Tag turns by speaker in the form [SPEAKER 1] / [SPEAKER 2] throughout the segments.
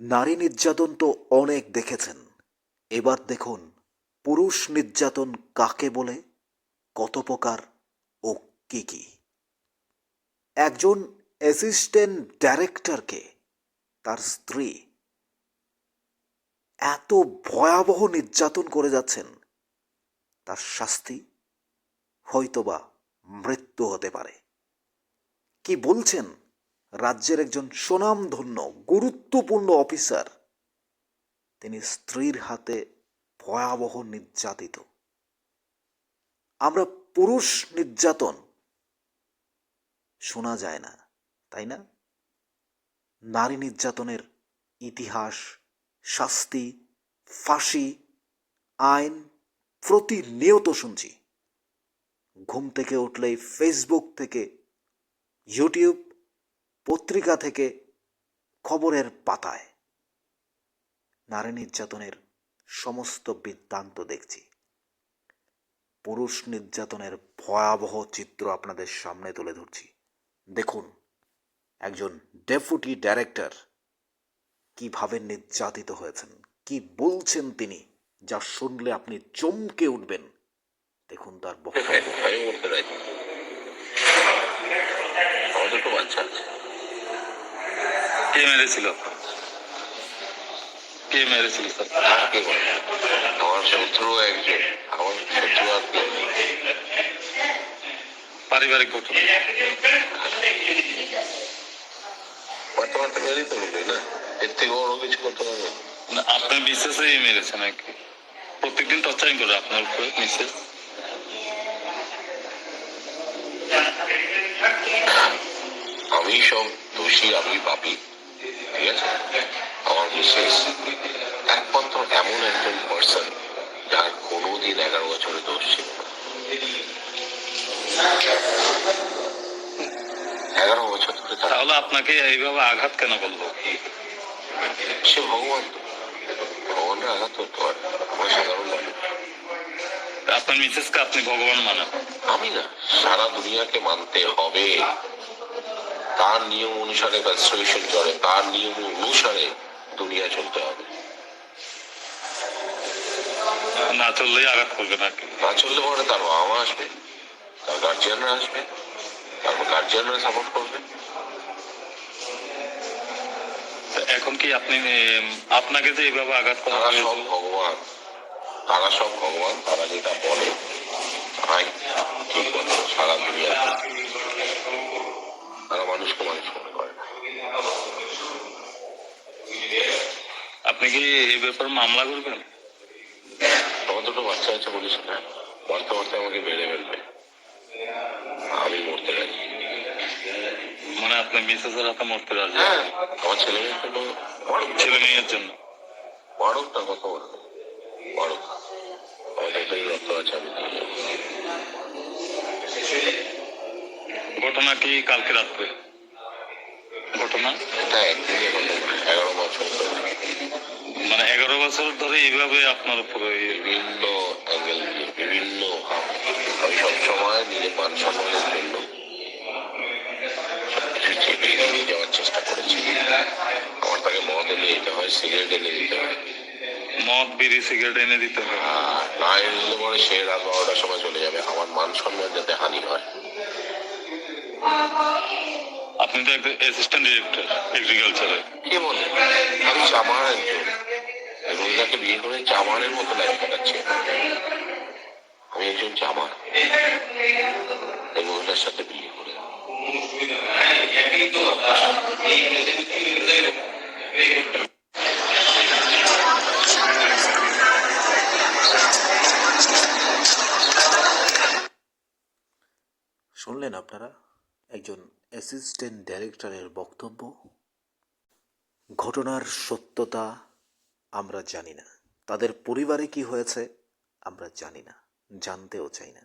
[SPEAKER 1] নারী নির্যাতন তো অনেক দেখেছেন। এবার দেখুন পুরুষ নির্যাতন কাকে বলে, কত প্রকার ও কি কি। একজন অ্যাসিস্ট্যান্ট ডাইরেক্টরকে তার স্ত্রী এত ভয়াবহ নির্যাতন করে যাচ্ছেন, তার শাস্তি হয়তোবা মৃত্যু হতে পারে। কি বলছেন? রাজ্যের একজন সুনামধন্য, গুরুত্বপূর্ণ অফিসার। তিনি স্ত্রীর হাতে ভয়াবহ নির্যাতিত। আমরা পুরুষ নির্যাতন। শোনা যায় না, তাই না? নারী নির্যাতনের ইতিহাস, শাস্তি, ফাঁসি, আইন প্রতিনিয়ত শুনছি। ঘুম থেকে উঠলেই ফেসবুক থেকে ইউটিউব পত্রিকা থেকে খবরের পাতায় নারী নির্যাতনের সমস্ত বৃত্তান্ত দেখছি পুরুষ নির্যাতনের ভয়াবহ চিত্র আপনাদের সামনে তুলে ধরছি দেখুন একজন ডেপুটি ডাইরেক্টর কীভাবে নির্যাতিত হয়েছেন কি বলছেন তিনি যা শুনলে আপনি চমকে উঠবেন দেখুন তার বক্তব্য
[SPEAKER 2] কে মেরেছিল? কে মেরেছিল স্যার?
[SPEAKER 3] কাকে বলে। আমার শত্রু একজন আমার শত্রু আর কেউ
[SPEAKER 2] পারিবারিক ঘটনা।
[SPEAKER 3] বর্তমান তো মেরেই তো বলবি না? এর থেকে বড় কিছু করতে পারবে না।
[SPEAKER 2] না, আপনার মিসেসই মেরেছে নাকি? প্রত্যেকদিন টর্চারিং করে আপনার উপরে মিসেস।
[SPEAKER 3] আমি সব দোষী আমি পাপি। ঠিক আছে আমার বিশেষ একমাত্র এমন একজন পার্সন যার কোনোদিন এগারো বছরের দোষ ছিল এগারো বছর ধরে
[SPEAKER 2] তাহলে আপনাকে এইভাবে আঘাত কেন করল?
[SPEAKER 3] সে ভগবান ভগবানের আঘাত করতে পারে আমরা সাধারণ মানুষ।
[SPEAKER 2] আপনার মিসেসকে আপনি ভগবান মানেন।
[SPEAKER 3] আমি না সারা দুনিয়াকে মানতে হবে। তার নিয়ম অনুসারে কনস্টিটিউশন চলে তার নিয়ম অনুসারে দুনিয়া চলতে হবে।
[SPEAKER 2] না চললেই আঘাত করবে
[SPEAKER 3] না চললে পরে তার বাবা মা আসবে তার গার্জিয়ানরা আসবে তারপর গার্জিয়ানরা সাপোর্ট করবে।
[SPEAKER 2] এখন কি আপনি আপনাকে যে এইভাবে আঘাত করা
[SPEAKER 3] সব ভগবান তারা সব ভগবান তারা যেটা বলে
[SPEAKER 2] ব্যাপারে মামলা করবেন
[SPEAKER 3] আমার দুটো বাচ্চা আছে বলিস না। মরতে মরতে আমাকে বেড়ে ফেলবে। আমি মরতে রাজি।
[SPEAKER 2] মানে আপনার মিসেসের হাতে মরতে রাজি?
[SPEAKER 3] হ্যাঁ আমার ছেলে মেয়ের জন্য।
[SPEAKER 2] ছেলে মেয়ের জন্য?
[SPEAKER 3] মারুক না কথা বলবে। মারুক আমার রক্ত আছে আমি
[SPEAKER 2] ঘটনা কি কালকে রাত্রে? ঘটনা?
[SPEAKER 3] এটা একদিনে এগারো বছর
[SPEAKER 2] মানে এগারো বছর ধরে এইভাবে আপনার উপরে
[SPEAKER 3] বিভিন্ন অ্যাঙ্গেল দিয়ে বিভিন্ন আমি সবসময় নিজের মান সম্মানের জন্য যাওয়ার চেষ্টা করেছি। আমার তাকে মদ এনে দিতে হয় সিগারেট এনে দিতে হয়।
[SPEAKER 2] মদ বিড়ি সিগারেট এনে দিতে হবে
[SPEAKER 3] আর না এনে দিলে পরে সে রাত বারোটার সময় চলে যাবে। আমার মান সম্মান যাতে হানি হয়।
[SPEAKER 2] আপনি তো একটা অ্যাসিস্ট্যান্ট ডিরেক্টর এগ্রিকালচারে
[SPEAKER 3] কে বলে? আমি চামার একজন। মহিলাকে বিয়ে করে চামারের মতো লাইফ কাটাচ্ছি। আমি একজন চামার মহিলার সাথে বিয়ে করে।
[SPEAKER 1] শুনলেন আপনারা? একজন অ্যাসিস্ট্যান্ট ডাইরেক্টরের বক্তব্য। ঘটনার সত্যতা আমরা জানি না। তাদের পরিবারে কি হয়েছে, আমরা জানি না। জানতেও চাই না।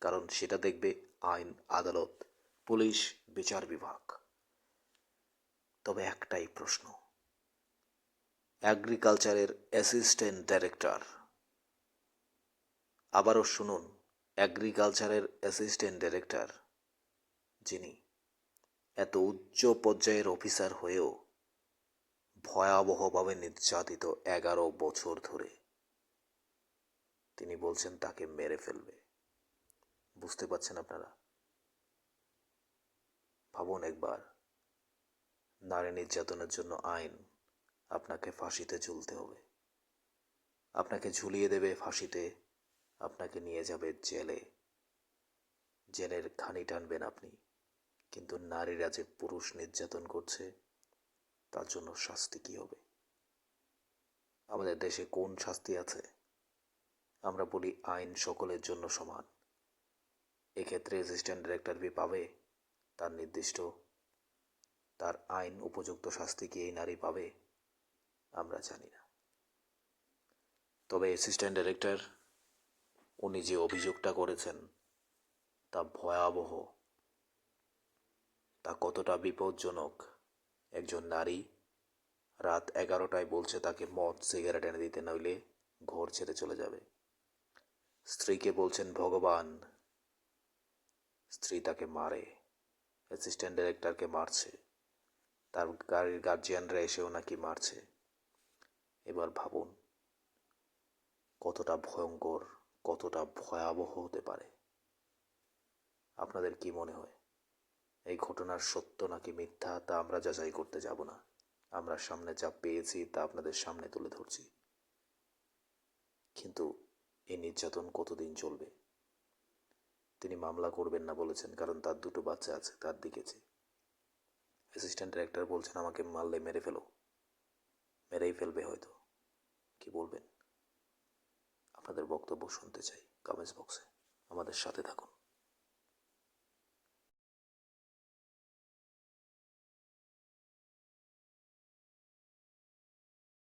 [SPEAKER 1] কারণ সেটা দেখবে আইন, আদালত, পুলিশ, বিচার বিভাগ। তবে একটাই প্রশ্ন। অ্যাগ্রিকালচারের অ্যাসিস্ট্যান্ট ডাইরেক্টর। আবারও শুনুন, অ্যাগ্রিকালচারের অ্যাসিস্ট্যান্ট ডাইরেক্টর যিনি এত উচ্চ পর্যায়ের অফিসার হয়েও ভয়াবহভাবে নির্যাতিত এগারো বছর ধরে। তিনি বলছেন, তাকে মেরে ফেলবে। বুঝতে পারছেন আপনারা? ভাবুন একবার, নারী নির্যাতনের জন্য আইন আপনাকে ফাঁসিতে ঝুলতে হবে। আপনাকে ঝুলিয়ে দেবে ফাঁসিতে, আপনাকে নিয়ে যাবে জেলে। জেলের খানি টানবেন আপনি। কিন্তু নারীরা যে পুরুষ নির্যাতন করছে তার জন্য শাস্তি কি হবে? আমাদের দেশে কোন শাস্তি আছে? আমরা বলি আইন সকলের জন্য সমান। এক্ষেত্রে অ্যাসিস্ট্যান্ট ডিরেক্টর বি পাবে তার নির্দিষ্ট, তার আইন উপযুক্ত শাস্তি কি এই নারী পাবে? আমরা জানি না। তবে অ্যাসিস্ট্যান্ট ডিরেক্টর উনি যে অভিযোগটা করেছেন, তা ভয়াবহ। তা কতটা বিপজ্জনক? একজন নারী রাত এগারোটায় বলছে তাকে মদ, সিগারেট এনে দিতে, নইলে ঘর ছেড়ে চলে যাবে। স্ত্রীকে বলছেন, ভগবান, স্ত্রী তাকে মারে অ্যাসিস্ট্যান্ট ডিরেক্টরকে মারছে, তার গাড়ির গার্জিয়ানরা এসেও নাকি মারছে। এবার ভাবুন, কতটা ভয়ঙ্কর, কতটা ভয়াবহ হতে পারে। আপনাদের কি মনে হয়? এই ঘটনার সত্য নাকি মিথ্যা, তা আমরা যাচাই করতে যাব না। আমরা সামনে যা পেয়েছি, তা আপনাদের সামনে তুলে ধরছি। কিন্তু এই নির্যাতন কতদিন চলবে? তিনি মামলা করবেন না বলেছেন, কারণ তার দুটো বাচ্চা আছে, তার দিকে যে অ্যাসিস্ট্যান্ট ডিরেক্টর বলছেন, আমাকে মারলে মেরে ফেলো। মেরেই ফেলবে হয়তো। কি বলবেন? আপনাদের বক্তব্য শুনতে চাই, কমেন্টস বক্সে। আমাদের সাথে থাকুন।